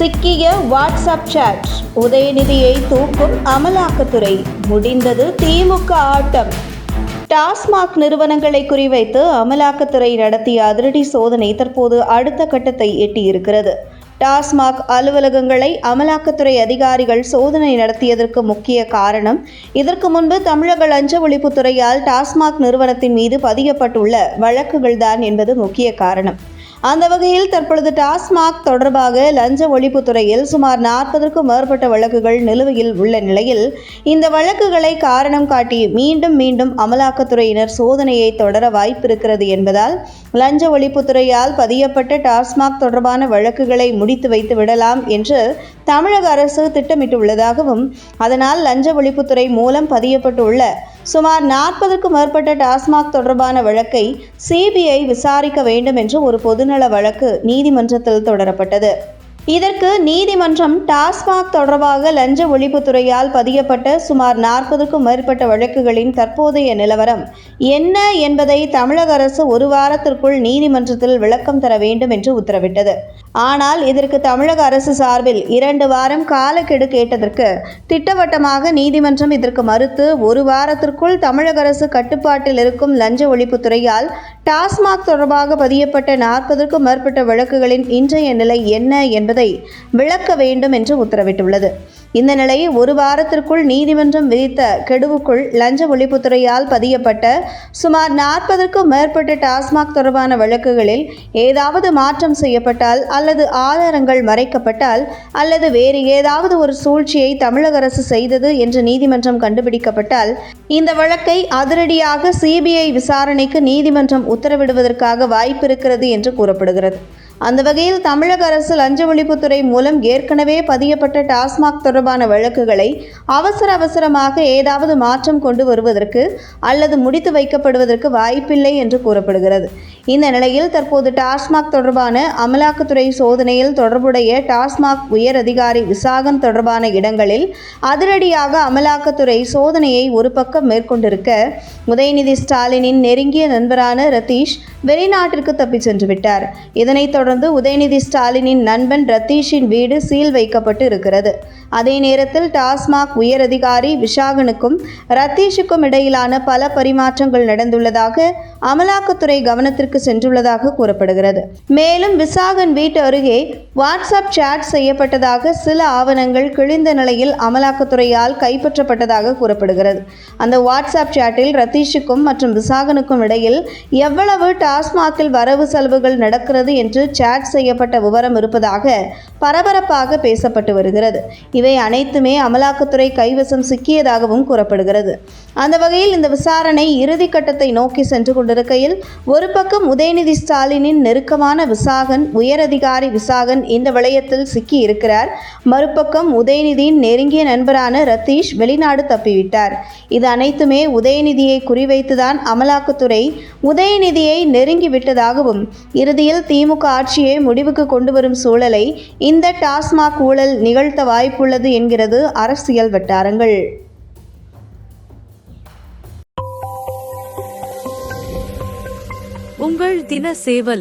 சிக்கிய WhatsApp chat உதயநிதியை தூக்கும் அமலாக்கத்துறை. முடிந்தது திமுக ஆட்டம். டாஸ்மாக் நிறுவனங்களை குறிவைத்து அமலாக்கத்துறை நடத்திய அதிரடி சோதனை தற்போது அடுத்த கட்டத்தை எட்டியிருக்கிறது. டாஸ்மாக் அலுவலகங்களை அமலாக்கத்துறை அதிகாரிகள் சோதனை நடத்தியதற்கு முக்கிய காரணம் இதற்கு முன்பு தமிழக லஞ்ச ஒழிப்புத்துறையால் டாஸ்மாக் நிறுவனத்தின் மீது பதியப்பட்டுள்ள வழக்குகள்தான் என்பது முக்கிய காரணம். அந்த வகையில் தற்பொழுது டாஸ்மாக் தொடர்பாக லஞ்ச ஒழிப்புத்துறையில் சுமார் நாற்பதற்கும் மேற்பட்ட வழக்குகள் நிலுவையில் உள்ள நிலையில் இந்த வழக்குகளை காரணம் காட்டி மீண்டும் மீண்டும் அமலாக்கத்துறையினர் சோதனையை தொடர வாய்ப்பிருக்கிறது என்பதால் லஞ்ச ஒழிப்புத்துறையால் பதியப்பட்ட டாஸ்மாக் தொடர்பான வழக்குகளை முடித்து வைத்து விடலாம் என்று தமிழக அரசு திட்டமிட்டுள்ளதாகவும் அதனால் லஞ்ச ஒழிப்புத்துறை மூலம் பதியப்பட்டுள்ள சுமார் நாற்பதுக்கும் மேற்பட்ட டாஸ்மாக் தொடர்பான வழக்கை சிபிஐ விசாரிக்க வேண்டும் என்று ஒரு பொதுநல வழக்கு நீதிமன்றத்தில் தொடரப்பட்டது. இதற்கு நீதிமன்றம் டாஸ்மாக் தொடர்பாக லஞ்ச ஒழிப்புத்துறையால் பதியப்பட்ட சுமார் நாற்பதுக்கும் மேற்பட்ட வழக்குகளின் தற்போதைய நிலவரம் என்ன என்பதை தமிழக அரசு ஒரு வாரத்திற்குள் நீதிமன்றத்தில் விளக்கம் தர வேண்டும் என்று உத்தரவிட்டது. ஆனால் இதற்கு தமிழக அரசு சார்பில் இரண்டு வாரம் காலக்கெடு கேட்டதற்கு திட்டவட்டமாக நீதிமன்றம் இதற்கு மறுத்து ஒரு வாரத்திற்குள் தமிழக அரசு கட்டுப்பாட்டில் இருக்கும் லஞ்ச ஒழிப்புத்துறையால் டாஸ்மாக் தொடர்பாக பதியப்பட்ட நாற்பதற்கும் மேற்பட்ட வழக்குகளின் இன்றைய நிலை என்ன என்பதை விளக்க வேண்டும் என்று உத்தரவிட்டுள்ளது. இந்த நிலையை ஒரு வாரத்திற்குள் நீதிமன்றம் விதித்த கெடுவுக்குள் லஞ்ச ஒழிப்புத்துறையால் பதியப்பட்ட சுமார் நாற்பதற்கும் மேற்பட்ட டாஸ்மாக் தொடர்பான வழக்குகளில் ஏதாவது மாற்றம் செய்யப்பட்டால் அல்லது ஆதாரங்கள் மறைக்கப்பட்டால் அல்லது வேறு ஏதாவது ஒரு சூழ்ச்சியை தமிழக அரசு செய்தது என்று நீதிமன்றம் கண்டுபிடிக்கப்பட்டால் இந்த வழக்கை அதிரடியாக சிபிஐ விசாரணைக்கு நீதிமன்றம் உத்தரவிடுவதற்காக வாய்ப்பிருக்கிறது என்று கூறப்படுகிறது. அந்த வகையில் தமிழக அரசு லஞ்ச ஒழிப்புத்துறை மூலம் ஏற்கனவே பதியப்பட்ட டாஸ்மாக் தொடர்பான வழக்குகளை அவசர அவசரமாக ஏதாவது மாற்றம் கொண்டு வருவதற்கு அல்லது முடித்து வைக்கப்படுவதற்கு வாய்ப்பில்லை என்று கூறப்படுகிறது. இந்த நிலையில் தற்போது டாஸ்மாக் தொடர்பான அமலாக்கத்துறை சோதனையில் தொடர்புடைய டாஸ்மாக் உயர் அதிகாரி விசாகன் தொடர்பான இடங்களில் அதிரடியாக அமலாக்கத்துறை சோதனையை ஒரு பக்கம் மேற்கொண்டிருக்க உதயநிதி ஸ்டாலினின் நெருங்கிய நண்பரான ரதீஷ் வெளிநாட்டிற்கு தப்பிச் சென்று விட்டார். இதனைத் தொடர்ந்து உதயநிதி ஸ்டாலினின் நண்பன் ரத்தீஷின் வீடு சீல் வைக்கப்பட்டு இருக்கிறது. அதே நேரத்தில் டாஸ்மாக் உயர் அதிகாரி விஷாகனுக்கும் ரத்தீஷுக்கும் இடையிலான பல பரிமாற்றங்கள் நடந்துள்ளதாக அமலாக்கத்துறை கவனத்திற்கு சென்றுள்ளதாக கூறப்படுகிறது. மேலும் விசாகன் வீட்டு அருகே வாட்ஸ்அப் சாட் செய்யப்பட்டதாக சில ஆவணங்கள் கிழிந்த நிலையில் அமலாக்கத்துறையால் கைப்பற்றப்பட்டதாக கூறப்படுகிறது. அந்த வாட்ஸ்அப் சாட்டில் ரத்தீஷுக்கும் மற்றும் விசாகனுக்கும் இடையில் எவ்வளவு டாஸ்மாகில் வரவு செலவுகள் நடக்கிறது என்று சாட் செய்யப்பட்ட விவரம் இருப்பதாக பரபரப்பாக பேசப்பட்டு வருகிறது. இவை அனைத்துமே அமலாக்கத்துறை கைவசம் சிக்கியதாகவும் கூறப்படுகிறது. அந்த வகையில் இந்த விசாரணை இறுதி கட்டத்தை நோக்கி சென்று கொண்டிருக்கையில் ஒரு பக்கம் உதயநிதி ஸ்டாலினின் நெருக்கமான விசாகன் உயரதிகாரி விசாகன் இந்த வளையத்தில் சிக்கி இருக்கிறார். மறுபக்கம் உதயநிதியின் நெருங்கிய நண்பரான ரத்தீஷ் வெளிநாடு தப்பிவிட்டார். இது அனைத்துமே உதயநிதியை குறிவைத்துதான் அமலாக்கத்துறை உதயநிதியை நெருங்கி விட்டதாகவும் இறுதியில் திமுக ஆட்சியை முடிவுக்கு கொண்டு வரும் சூழலை இந்த டாஸ்மாக் ஊழல் நிகழ்த்த வாய்ப்புள்ளது என்கிறது அரசியல் வட்டாரங்கள். உங்கள் தின சேவல்.